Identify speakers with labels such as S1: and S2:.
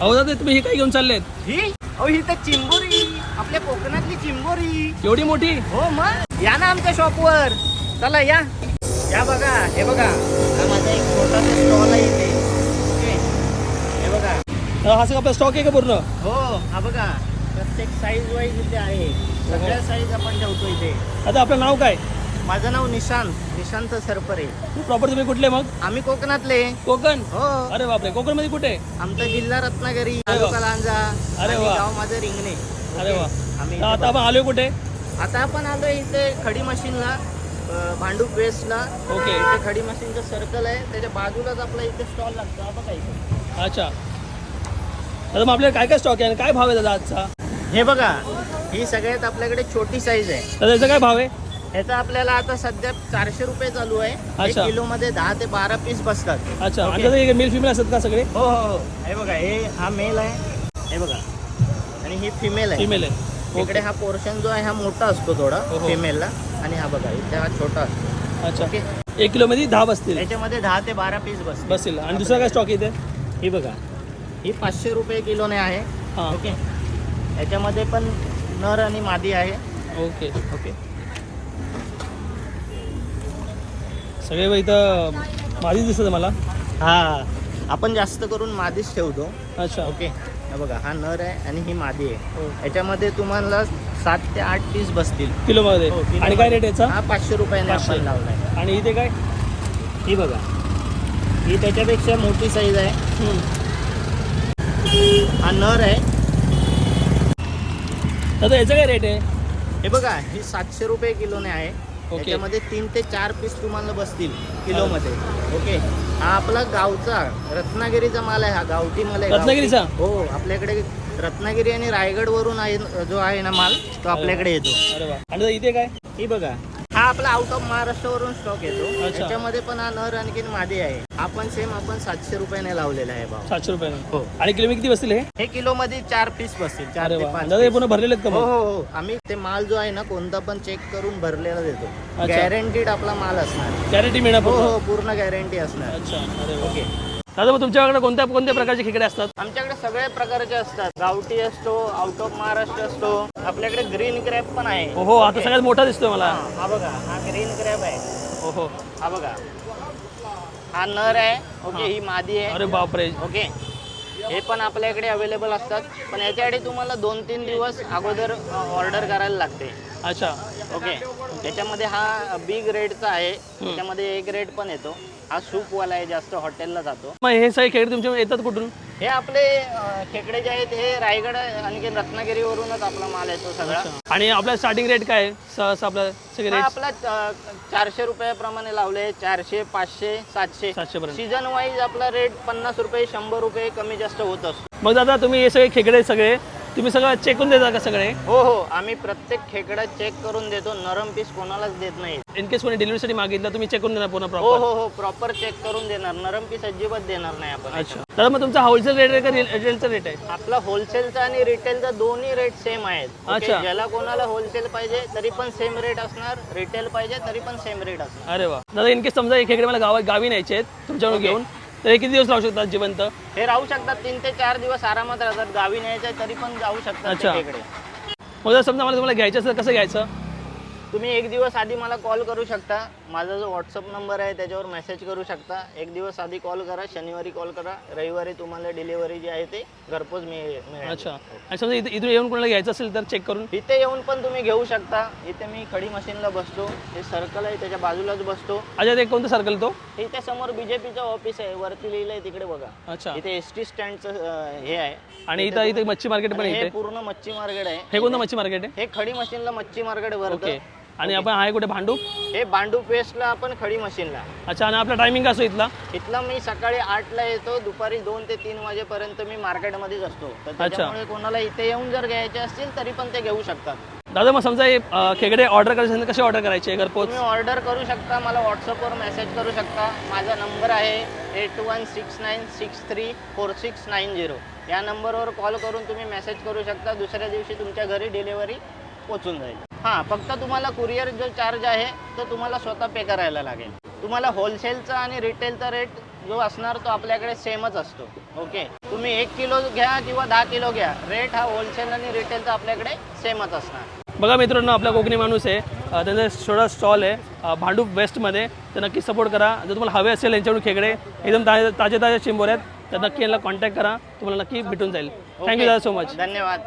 S1: अहो दादा तुम्ही हे काय घेऊन चाललेत?
S2: ही? अहो ही तर चिंबोरी. आपल्या कोकणातली चिंबोरी.
S1: एवढी मोठी?
S2: हो मग? या ना आमच्या शॉपवर. चला या. या बघा हे बघा. हा माझा एक छोटासा स्टॉल आहे इथे. ओके. हे बघा.
S1: अं, हा सगळा आपला स्टॉक आहे का पूर्ण?
S2: हो हा बघा. प्रत्येक साईज वाईज इथे आहे. सगळ्या साईज आपण ठेवतो इथे.
S1: आता आपलं नाव काय?
S2: माझं नाव निशांत. निशांत सरपरे.
S1: प्रॉपर तुम्ही कुठले मग?
S2: आम्ही कोकणातले.
S1: कोकण?
S2: हो.
S1: अरे बापरे. कोकणमध्ये कुठे?
S2: आमचा जिल्हा रत्नागिरी. तालुका लांजा.
S1: अरे वा.
S2: गाव माझं रिंगणे.
S1: अरे वा.
S2: आम्ही
S1: आता आपण आलोय कुठे?
S2: आता आपण आलोय इथे खडी मशीनला भांडूप वेस्टला.
S1: ओके.
S2: इथे खडी मशीनचं सर्कल आहे. त्याच्या बाजूलाच आपला इथे स्टॉल लागतो. बघा इथे.
S1: अच्छा. दादा मग आपल्याला काय काय स्टॉक आहे? आणि काय भाव आहे दादा आजचा?
S2: हे बघा ही सगळ्यात आपल्याकडे छोटी साईज आहे.
S1: दादा याचा काय भाव आहे?
S2: ह्याचा आपल्याला आता सध्या चारशे रुपये चालू आहे.
S1: अच्छा.
S2: किलो मध्ये दहा ते बारा पीस बसतात.
S1: अच्छा. आणि हे मेल फिमेल असतात का सगळे?
S2: हो हो हो. हे बघा हे हा मेल आहे. हे बघा. आणि ही फिमेल आहे.
S1: फिमेल आहे.
S2: इकडे हा पोर्शन जो आहे हा मोठा असतो थोडा
S1: हो, हो.
S2: फिमेलला आणि हा बघा इथे हा छोटा असतो.
S1: अच्छा.
S2: ओके
S1: एक किलो मध्ये दहा बसतील.
S2: याच्यामध्ये दहा ते बारा पीस बसतात
S1: बसतील. आणि दुसरा काय स्टॉक इथे?
S2: ही बघा. ही पाचशे रुपये किलोने आहे.
S1: हां.
S2: ओके याच्यामध्ये पण नर आणि मादी आहे.
S1: ओके
S2: ओके
S1: सगळे बघ इथं माझी दिसतं मला.
S2: हा आपण जास्त करून मादीच ठेवतो.
S1: अच्छा.
S2: ओके. हा बघा हा नर आहे आणि ही मादी आहे.
S1: हो.
S2: याच्यामध्ये तुम्हाला सात ते आठ पीस बसतील.
S1: किलो मध्ये.
S2: हो,
S1: आणि काय. रेट याचा?
S2: हा पाचशे रुपयाने. आपण लावलाय.
S1: आणि इथे काय?
S2: ही बघा. ही त्याच्यापेक्षा मोठी साईज आहे. हा नर आहे.
S1: दादा याचा काय रेट आहे?
S2: हे बघा ही सातशे रुपये किलोने आहे.
S1: ओके.
S2: याच्यामध्ये तीन ते चार पीस तुम्हाला बसतील किलोमध्ये. ओके हा आपला गावचा रत्नागिरीचा माल आहे हा गावठी माल आहे
S1: रत्नागिरीचा?
S2: हो आपल्याकडे रत्नागिरी आणि रायगड वरून आहे जो आहे ना माल तो आपल्याकडे येतो.
S1: आणि इथे काय?
S2: ही बघा हा आपला आउट ऑफ महाराष्ट्रावरून स्टॉक येतो.
S1: अच्छा.
S2: त्याच्यामध्ये पण हा नर आणखीन मादी आहे. हा पण सेम आपण सातशे रुपयाने लावलेला आहे भाव.
S1: सातशे रुपये
S2: हो.
S1: आणि किलो किती बसतील हे?
S2: हे किलो मध्ये चार पीस बसतील. चार
S1: अरे
S2: ते
S1: वा.
S2: पाच
S1: दादा हे
S2: piece.
S1: पूर्ण भरलेले आहेत का
S2: हो
S1: मग?
S2: हो हो. आम्ही ते माल जो आहे ना कोणता पण चेक करून भरलेला देतो.
S1: अच्छा.
S2: गॅरंटीड आपला माल असणार.
S1: गॅरंटी मिळणार
S2: हो
S1: पूर्ण
S2: हो पूर्ण? गॅरंटी असणार.
S1: अच्छा. अरे वा.
S2: ओके
S1: दादा मग तुमच्याकडे कोणत्या कोणत्या प्रकारचे खेकडे असतात?
S2: आमच्याकडे सगळ्या प्रकारचे असतात. गावठी असतो आउट ऑफ महाराष्ट्र असतो. आपल्याकडे ग्रीन क्रॅप पण आहे.
S1: हो हो आता सगळ्यात मोठा दिसतोय मला.
S2: हा बघा हा ग्रीन क्रॅप आहे.
S1: हो हो
S2: हा बघा. हा नर आहे. ओके ही. मादी आहे.
S1: अरे बापरे.
S2: ओके. हे पण आपल्याकडे अवेलेबल असतात. पण याच्यासाठी तुम्हाला दोन तीन दिवस अगोदर ऑर्डर करायला लागते.
S1: अच्छा.
S2: ओके. त्याच्यामध्ये हा बिग रेटचा आहे. त्याच्यामध्ये एक रेट पण येतो. हा सूपवाला आहे जास्त हॉटेलला जातो.
S1: मग हे सगळे खेकडे तुमच्या येतात कुठून?
S2: हे आपले अं, खेकडे जे आहेत हे रायगड आणखी रत्नागिरीवरूनच आपला माल येतो सगळा.
S1: आणि आपला स्टार्टिंग रेट काय आहे? सहसा आपला सगळे
S2: हा
S1: रेट
S2: आपला अं, चारशे रुपयाप्रमाणे लावले चारशे पाचशे सातशे.
S1: सातशे पर्यंत.
S2: सीझन वाईज आपला रेट पन्नास रुपये शंभर रुपये कमी जास्त होत असतो.
S1: मग दादा तुम्ही हे सगळे खेकडे सगळे तुम्ही सगळं चेक करून देता का सगळे?
S2: हो हो. आम्ही प्रत्येक खेकडा चेक करून देतो. नरम पीस कोणालाच देत नाही.
S1: इन केस कोणी डिलिव्हरीसाठी मागितलं तुम्ही चेक करून देणार पूर्ण
S2: हो
S1: प्रॉपर
S2: हो हो. प्रॉपर चेक करून देणार. नरम पीस अजिबात देणार नाही आपण.
S1: अच्छा. दादा मग तुमचा होलसेल रेट आहे का रिटेलचा रेट आहे?
S2: आपला होलसेलचा आणि रिटेलचा दोन्ही रेट सेम आहेत. ओके?
S1: अच्छा.
S2: ज्याला कोणाला होलसेल पाहिजे तरी पण सेम रेट असणार. रिटेल पाहिजे तरी पण सेम रेट असणार.
S1: अरे वा. दादा इन केस समजा हे खेकडे मला गावात गावी न्यायचे आहेत तुमच्याकडून घेऊन तर हे किती दिवस राहू शकतात जिवंत?
S2: हे राहू शकतात तीन ते चार दिवस आरामात राहतात. गावी न्यायचे तरी पण जाऊ शकतात
S1: अच्छा.
S2: ते खेकडे
S1: मग जर समजा मला तुम्हाला घ्यायचं असेल तर कसं घ्यायचं?
S2: तुम्ही एक दिवस आधी मला कॉल करू शकता. माझा जो व्हॉट्सअप नंबर आहे त्याच्यावर मेसेज करू शकता. एक दिवस आधी कॉल करा शनिवारी कॉल करा रविवारी तुम्हाला डिलिव्हरी जी आहे ते घरपोच मिळेल मिळेल.
S1: अच्छा. आणि समजा इथे इथून येऊन कोणाला घ्यायचं असेल तर चेक करून?
S2: इथे येऊन पण तुम्ही घेऊ शकता. इथे मी खडी मशीनला बसतो. हे सर्कल आहे त्याच्या बाजूलाच बसतो.
S1: अच्छा ते कोणतं सर्कल तो?
S2: इथे समोर बीजेपीचं ऑफिस आहे. वरती लिहिलंय तिकडे बघा.
S1: अच्छा.
S2: इथे एस टी स्टँडचं हे आहे.
S1: आणि इथं इथे मच्छी मार्केट पण
S2: आणि
S1: आहे
S2: हे
S1: इथे?
S2: पूर्ण मच्छी मार्केट आहे.
S1: हे कोणतं मच्छी मार्केट आहे?
S2: हे खडी मशीनला मच्छी मार्केट
S1: ओके.
S2: भरतं
S1: आणि आपण आहे कुठे? भांडू
S2: हे बांडू पेस्टला आपण खडी मशीनला.
S1: अच्छा आणि आपला टायमिंग असो इथला?
S2: इथला मी सकाळी आठला येतो दुपारी दोन ते तीन वाजेपर्यंत मी मार्केटमध्येच असतो. तर त्याच्यामुळे कोणाला इथे येऊन जर घ्यायचे असतील तरी पण ते घेऊ शकतात.
S1: दादा मग समजा हे अं, खेकडे ऑर्डर करायचे असेल तर कसे ऑर्डर करायचे? घरपोच?
S2: तुम्ही ऑर्डर करू शकता मला व्हॉट्सअपवर मेसेज करू शकता. माझा नंबर आहे eight one six nine six three four six nine zero या नंबरवर कॉल करून तुम्ही मेसेज करू शकता. दुसऱ्या दिवशी तुमच्या घरी डिलिव्हरी पोचून जाईल. हां फक्त तुम्हाला कुरिअर जो चार्ज आहे तो तुम्हाला स्वतः पे करायला लागेल. तुम्हाला होलसेलचा आणि रिटेलचा रेट जो असणार तो आपल्याकडे सेमच असतो. ओके तुम्ही एक किलो घ्या किंवा दहा किलो घ्या रेट हा होलसेल आणि रिटेलचा आपल्याकडे सेमच असणार.
S1: बघा मित्रांनो आपला कोकणी माणूस आहे. त्यांचा छोटा स्टॉल आहे. भांडूप वेस्टमध्ये तर नक्की सपोर्ट करा. जर तुम्हाला हवे असेल यांच्याकडून खेकडे एकदम ताजे ताजे ताजे चिंबोर आहेत तर नक्की यांना कॉन्टॅक्ट करा. तुम्हाला नक्की भेटून जाईल. थँक्यू दादा सो मच
S2: धन्यवाद.